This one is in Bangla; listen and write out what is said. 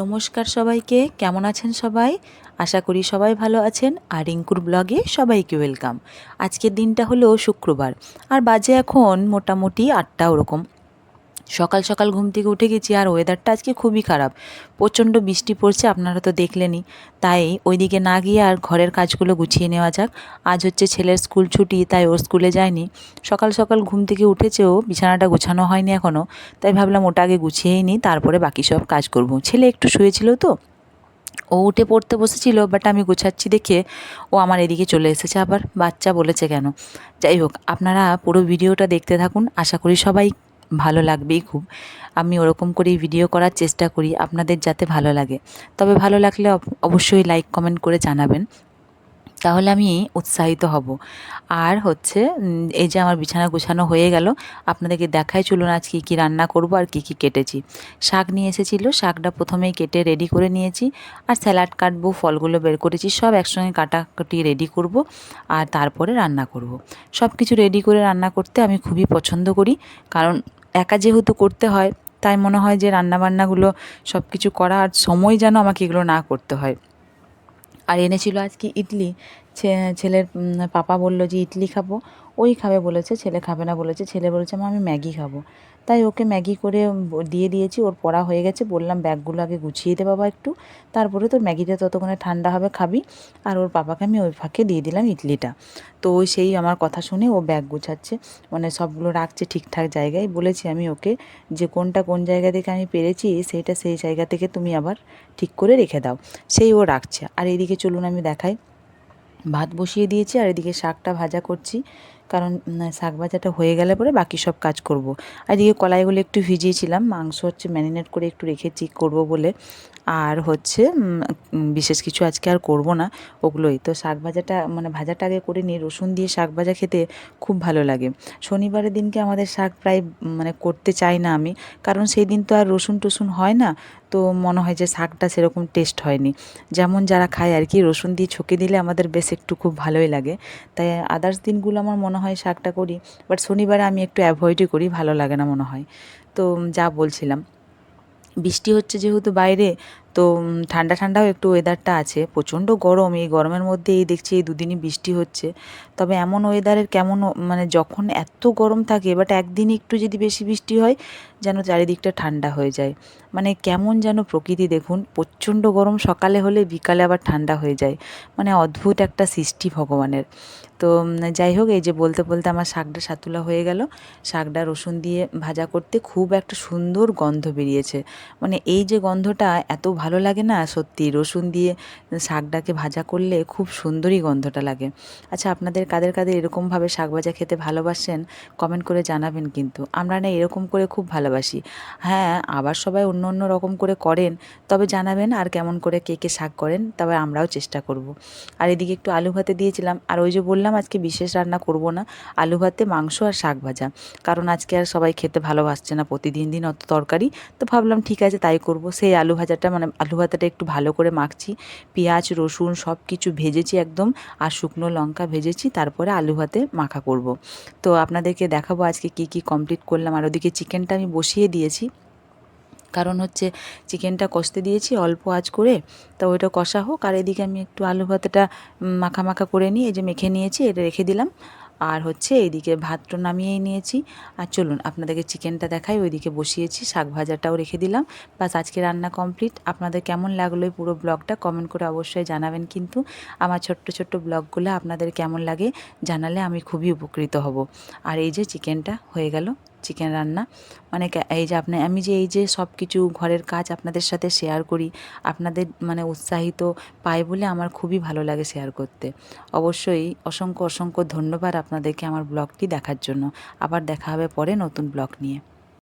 নমস্কার সবাইকে, কেমন আছেন সবাই? আশা করি সবাই ভালো আছেন আর রিঙ্কুর ব্লগে সবাইকে ওয়েলকাম। আজকের দিনটা হলো শুক্রবার, আর বাজে এখন মোটামুটি আটটা ওরকম। সকাল সকাল ঘুম থেকে উঠে গেছি আর ওয়েদারটা আজকে খুবই খারাপ। প্রচণ্ড বৃষ্টি পড়ছে, আপনারা তো দেখলেনই। তাই ওইদিকে না গিয়ে আর ঘরের কাজগুলো গুছিয়ে নেওয়া যাক। আজ হচ্ছে ছেলের স্কুল ছুটি, তাই ওর স্কুলে যায়নি। সকাল সকাল ঘুম থেকে উঠেছেও বিছানাটা গোছানো হয়নি এখনও তাই ভাবলাম ওটা আগে গুছিয়েই নিই, তারপরে বাকি সব কাজ করব। ছেলে একটু শুয়েছিল তো। ও উঠে পড়তে বসেছিল বাট আমি গোছাচ্ছি দেখে ও আমার এদিকে চলে এসেছে আবার। বাচ্চা বলেছে কেন। যাই হোক, আপনারা পুরো ভিডিওটা দেখতে থাকুন। আশা করি সবাই ভালো লাগবেই খুব। আমি ওরকম করেই ভিডিও করার চেষ্টা করি, আপনাদের যাতে ভালো লাগে। তবে ভালো লাগলে অব- অবশ্যই লাইক কমেন্ট করে জানাবেন। তাহলে আমি উৎসাহিত হব। আর হচ্ছে এই যে আমার বিছানা গুছানো হয়ে গেল, আপনাদেরকে দেখাই চলুন আজ কী কী রান্না করব আর কী কী কেটেছি। শাক নিয়ে এসেছিল, শাকটা প্রথমেই কেটে রেডি করে নিয়েছি। আর স্যালাড কাটবো, ফলগুলো বের করেছি, সব একসঙ্গে কাটাকুটি রেডি করব। আর তারপরে রান্না করব। সব কিছু রেডি করে রান্না করতে আমি খুবই পছন্দ করি। কারণ একা যেহেতু করতে হয়, তাই মনে হয় যে রান্নাবান্নাগুলো সব কিছু করা আর সময় যেন আমাকে এগুলো না করতে হয়। আর এনেছিল আজকে ইডলি ছেলের পাপা বলল যে, ইডলি খাব। ওই খাবে বলেছে, ছেলে খাবে না, বলেছে। ছেলে বলেছে, মা, আমি ম্যাগি খাব। তাই ওকে ম্যাগি করে দিয়ে দিয়েছি, ওর পড়া হয়ে গেছে। বললাম, ব্যাগগুলো আগে গুছিয়ে দে বাবা একটু। তারপরে তোর ম্যাগিটা ততক্ষণে ঠান্ডা হবে, খাবি। আর ওর পাপাকে আমি ওই ফাঁকে দিয়ে দিলাম ইডলিটা। তো ওই সেই আমার কথা শুনে ও ব্যাগ গুছাচ্ছে মানে সবগুলো রাখছে ঠিকঠাক জায়গায়। বলেছি আমি ওকে যে, কোনটা কোন জায়গা থেকে আমি পেরেছি, সেইটা সেই জায়গা থেকে তুমি আবার ঠিক করে রেখে দাও। সেই ও রাখছে। আর এদিকে চলুন আমি দেখাই। ভাত বসিয়ে দিয়েছি আর এদিকে শাকটা ভাজা করছি। কারণ শাক ভাজাটা হয়ে গেলে পরে বাকি সব কাজ করব। আর এদিকে কলাইগুলো একটু ভিজিয়েছিলাম, মাংস হচ্ছে ম্যারিনেট করে একটু রেখেছি করব বলে। আর হচ্ছে বিশেষ কিছু আজকে আর করব না, ওগুলোই। তো শাক ভাজাটা মানে ভাজাটা আগে করে নিয়ে রসুন দিয়ে শাক ভাজা খেতে খুব ভালো লাগে। শনিবারের দিনকে আমাদের শাক প্রায় মানে করতে চাই না আমি। কারণ সেই দিন তো আর রসুন টসুন হয় না। তো মনে হয় যে শাকটা সেরকম টেস্ট হয়নি। যেমন যারা খায় আর কি, রসুন দিয়ে ছকে দিলে আমাদের বেশ একটু খুব ভালোই লাগে। তাই আদার্স দিনগুলো আমার মনে হয় শাকটা করি বাট শনিবারে আমি একটু অ্যাভয়েডই করি, ভালো লাগে না মনে হয়। তো যা বলছিলাম। বৃষ্টি হচ্ছে যেহেতু বাইরে তো ঠান্ডা ঠান্ডাও একটু ওয়েদারটা আছে। প্রচণ্ড গরম, এই গরমের মধ্যে এই দেখছি এই দুদিনই বৃষ্টি হচ্ছে। তবে এমন ওয়েদারের কেমন মানে যখন এত গরম থাকে বাট একদিন একটু যদি বেশি বৃষ্টি হয়, যেন চারিদিকটা ঠান্ডা হয়ে যায়। মানে কেমন যেন প্রকৃতি দেখুন, প্রচণ্ড গরম সকালে হলে বিকালে আবার ঠান্ডা হয়ে যায়। মানে অদ্ভুত একটা সৃষ্টি ভগবানের। তো যাই হোক, এই যে বলতে বলতে আমার শাকটা সাতুলা হয়ে গেল। শাকটা রসুন দিয়ে ভাজা করতে খুব একটা সুন্দর গন্ধ বেরিয়েছে। মানে এই যে গন্ধটা এত ভালো লাগে না, সত্যি রসুন দিয়ে শাকটাকে ভাজা করলে খুব সুন্দরই গন্ধটা লাগে। আচ্ছা আপনাদের কাদের কাদের এরকমভাবে শাক ভাজা খেতে ভালোবাসেন কমেন্ট করে জানাবেন কিন্তু। আমরা না এরকম করে খুব ভালোবাসি। হ্যাঁ আবার সবাই অন্য অন্য রকম করে করেন, তবে জানাবেন আর কেমন করে কে কে শাক করেন, তবে আমরাও চেষ্টা করব। আর এদিকে একটু আলু ভাতে দিয়েছিলাম, আর ওই যে বললাম আজকে বিশেষ রান্না করব না, আলু ভাতে মাংস আর শাক ভাজা। কারণ আজকে আর সবাই খেতে ভালোবাসছে না, প্রতিদিন দিন অত তরকারি। তো ভাবলাম ঠিক আছে তাই করব। সেই আলু ভাজাটা মানে আলু ভাতাটা একটু ভালো করে মাখছি। পেঁয়াজ, রসুন সব কিছু ভেজেছি একদম আর শুকনো লঙ্কা ভেজেছি, তারপরে আলু ভাতে মাখা করব। তো আপনাদেরকে দেখাবো আজকে কি কি কমপ্লিট করলাম। আর ওদিকে চিকেনটা আমি বসিয়ে দিয়েছি। কারণ হচ্ছে চিকেনটা কষতে দিয়েছি, অল্প আঁচ করে। তো ওইটা কষা হোক, আর এদিকে আমি একটু আলু ভাতাটা মাখা মাখা করে নিয়ে এই যে মেখে নিয়েছি, এটা রেখে দিলাম। আর হচ্ছে এইদিকে ভাতটা নামিয়েই নিয়েছি। আর চলুন আপনাদেরকে চিকেনটা দেখাই, ওইদিকে বসিয়েছি, শাক ভাজাটাও রেখে দিলাম। বাস আজকে রান্না কমপ্লিট। আপনাদের কেমন লাগল এই পুরো ব্লগটা কমেন্ট করে অবশ্যই জানাবেন কিন্তু। আমার ছোট্ট ছোট্ট ব্লগগুলো আপনাদের কেমন লাগে জানালে আমি খুবই উপকৃত হব। আর এই যে চিকেনটা হয়ে গেল। চিকেন রান্না। মানে এই যে আপনি, আমি যে এই যে সব কিছু ঘরের কাজ আপনাদের সাথে শেয়ার করি, আপনাদের মানে উৎসাহিত পাই বলে আমার খুবই ভালো লাগে শেয়ার করতে। অবশ্যই অসংখ্য অসংখ্য ধন্যবাদ আপনাদেরকে আমার ব্লগটি দেখার জন্য। আবার দেখা হবে পরে নতুন ব্লগ নিয়ে।